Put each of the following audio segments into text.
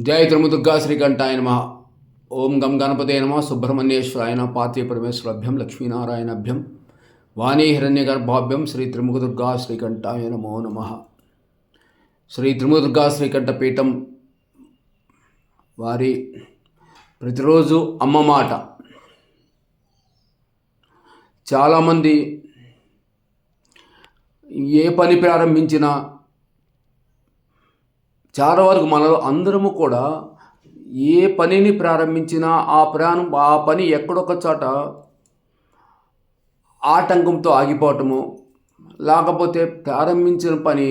జయ త్రిముదుర్గా శ్రీకంఠాయ నమ. ఓం గం గణపతే నమ. సుబ్రహ్మణ్యేశ్వరాయన పాతి పరమేశ్వరభ్యం పరమేశ్వరాభ్యం లక్ష్మీనారాయణభ్యం. వాణీ హిరణ్యగర్భాభ్యం శ్రీ త్రిముఖదుర్గా శ్రీకంఠాయ నమో నమ. శ్రీ త్రిముదుర్గా శ్రీకంఠ పీఠం వారి ప్రతిరోజు అమ్మ మాట. చాలామంది ఏ పని ప్రారంభించినా చాలా వరకు మనలో అందరము కూడా ఏ పనిని ప్రారంభించినా ఆ ప్రాణం ఆ పని ఎక్కడొక చోట ఆటంకంతో ఆగిపోవటము లేకపోతే ప్రారంభించిన పని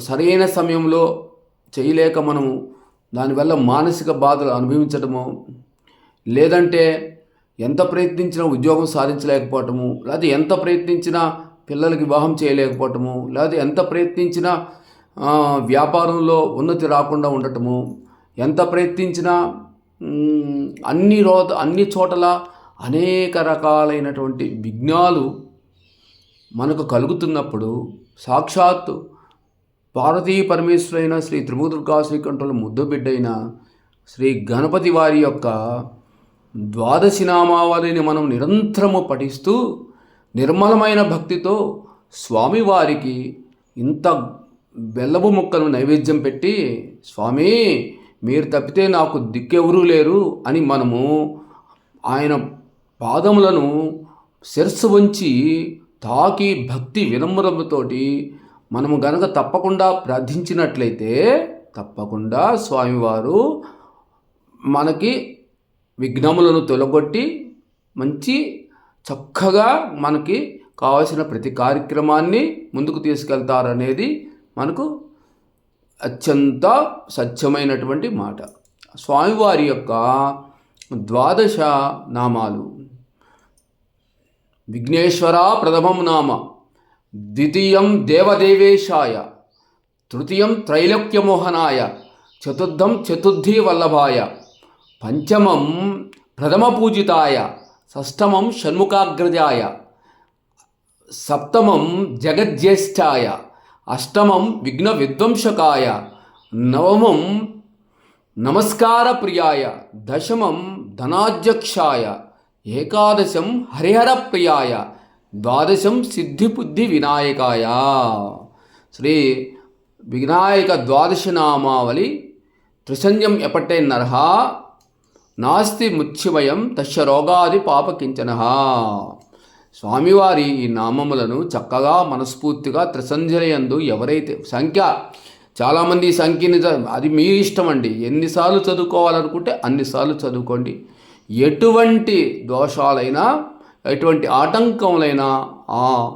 సరైన సమయంలో చేయలేక మనము దానివల్ల మానసిక బాధలు అనుభవించటము లేదంటే ఎంత ప్రయత్నించినా ఉద్యోగం సాధించలేకపోవటము లేదా ఎంత ప్రయత్నించినా పిల్లలకి వివాహం చేయలేకపోవటము లేదా ఎంత ప్రయత్నించినా వ్యాపారంలో ఉన్నతి రాకుండా ఉండటము ఎంత ప్రయత్నించినా అన్ని రో అన్ని చోట్ల అనేక రకాలైనటువంటి విఘ్నాలు మనకు కలుగుతున్నప్పుడు సాక్షాత్ పార్వతీ పరమేశ్వరైన శ్రీ త్రిమూదుర్గా శ్రీకంఠుల ముద్దు బిడ్డైన శ్రీ గణపతి వారి యొక్క ద్వాదశి నామావళిని మనం నిరంతరము పఠిస్తూ నిర్మలమైన భక్తితో స్వామివారికి ఇంత బెల్లపు ముక్కను నైవేద్యం పెట్టి స్వామి మీరు తప్పితే నాకు దిక్కెవరూ లేరు అని మనము ఆయన పాదములను శిరస్సు వంచి తాకి భక్తి వినమ్రతతోటి మనము గనక తప్పకుండా ప్రార్థించినట్లయితే తప్పకుండా స్వామివారు మనకి విఘ్నములను తొలగొట్టి మంచి చక్కగా మనకి కావలసిన ప్రతి కార్యక్రమాన్ని ముందుకు తీసుకెళ్తారనేది మనకు అత్యంత సత్యమైనటువంటి మాట. స్వామివారి యొక్క ద్వాదశ నామాలు. విఘ్నేశ్వర ప్రథమం నామ. ద్వితీయం దేవదేవేశాయ. తృతీయం త్రైలోక్యమోహనాయ. చతుర్థం చతుర్థి వల్లభాయ పంచమం ప్రథమ పూజితాయ షష్ఠమం షణ్ముఖాగ్రజాయ. సప్తమం జగజ్యేష్ఠాయ అష్టమం విఘ్న విధ్వంసకాయ నవమం నమస్కార ప్రియాయ దశమం ధనాధ్యక్షాయ ఏకాదశం హరిహర ప్రియాయ ద్వాదశం సిద్ధిబుద్ధి వినాయకాయ. శ్రీ వినాయక ద్వాదశ నామావళి త్రిసంజం ఎపట్టే నరహ నాస్తి ముత్యమయం తస్య రోగాది పాపకించన స్వామివారి ఈ నామములను చక్కగా మనస్ఫూర్తిగా త్రిసంధ్యలయందు ఎవరైతే సంఖ్య చాలామంది ఈ సంఖ్యని అది మీ ఇష్టం అండి. ఎన్నిసార్లు చదువుకోవాలనుకుంటే అన్నిసార్లు చదువుకోండి. ఎటువంటి దోషాలైనా ఎటువంటి ఆటంకములైనా ఆ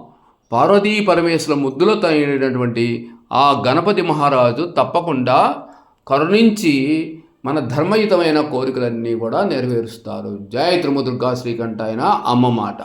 పార్వతీ పరమేశ్వర ముద్దులో తగినటువంటి ఆ గణపతి మహారాజు తప్పకుండా కరుణించి మన ధర్మయుతమైన కోరికలన్నీ కూడా నెరవేరుస్తారు. జయ త్రిముదుర్గా శ్రీకంఠ అయిన అమ్మ మాట.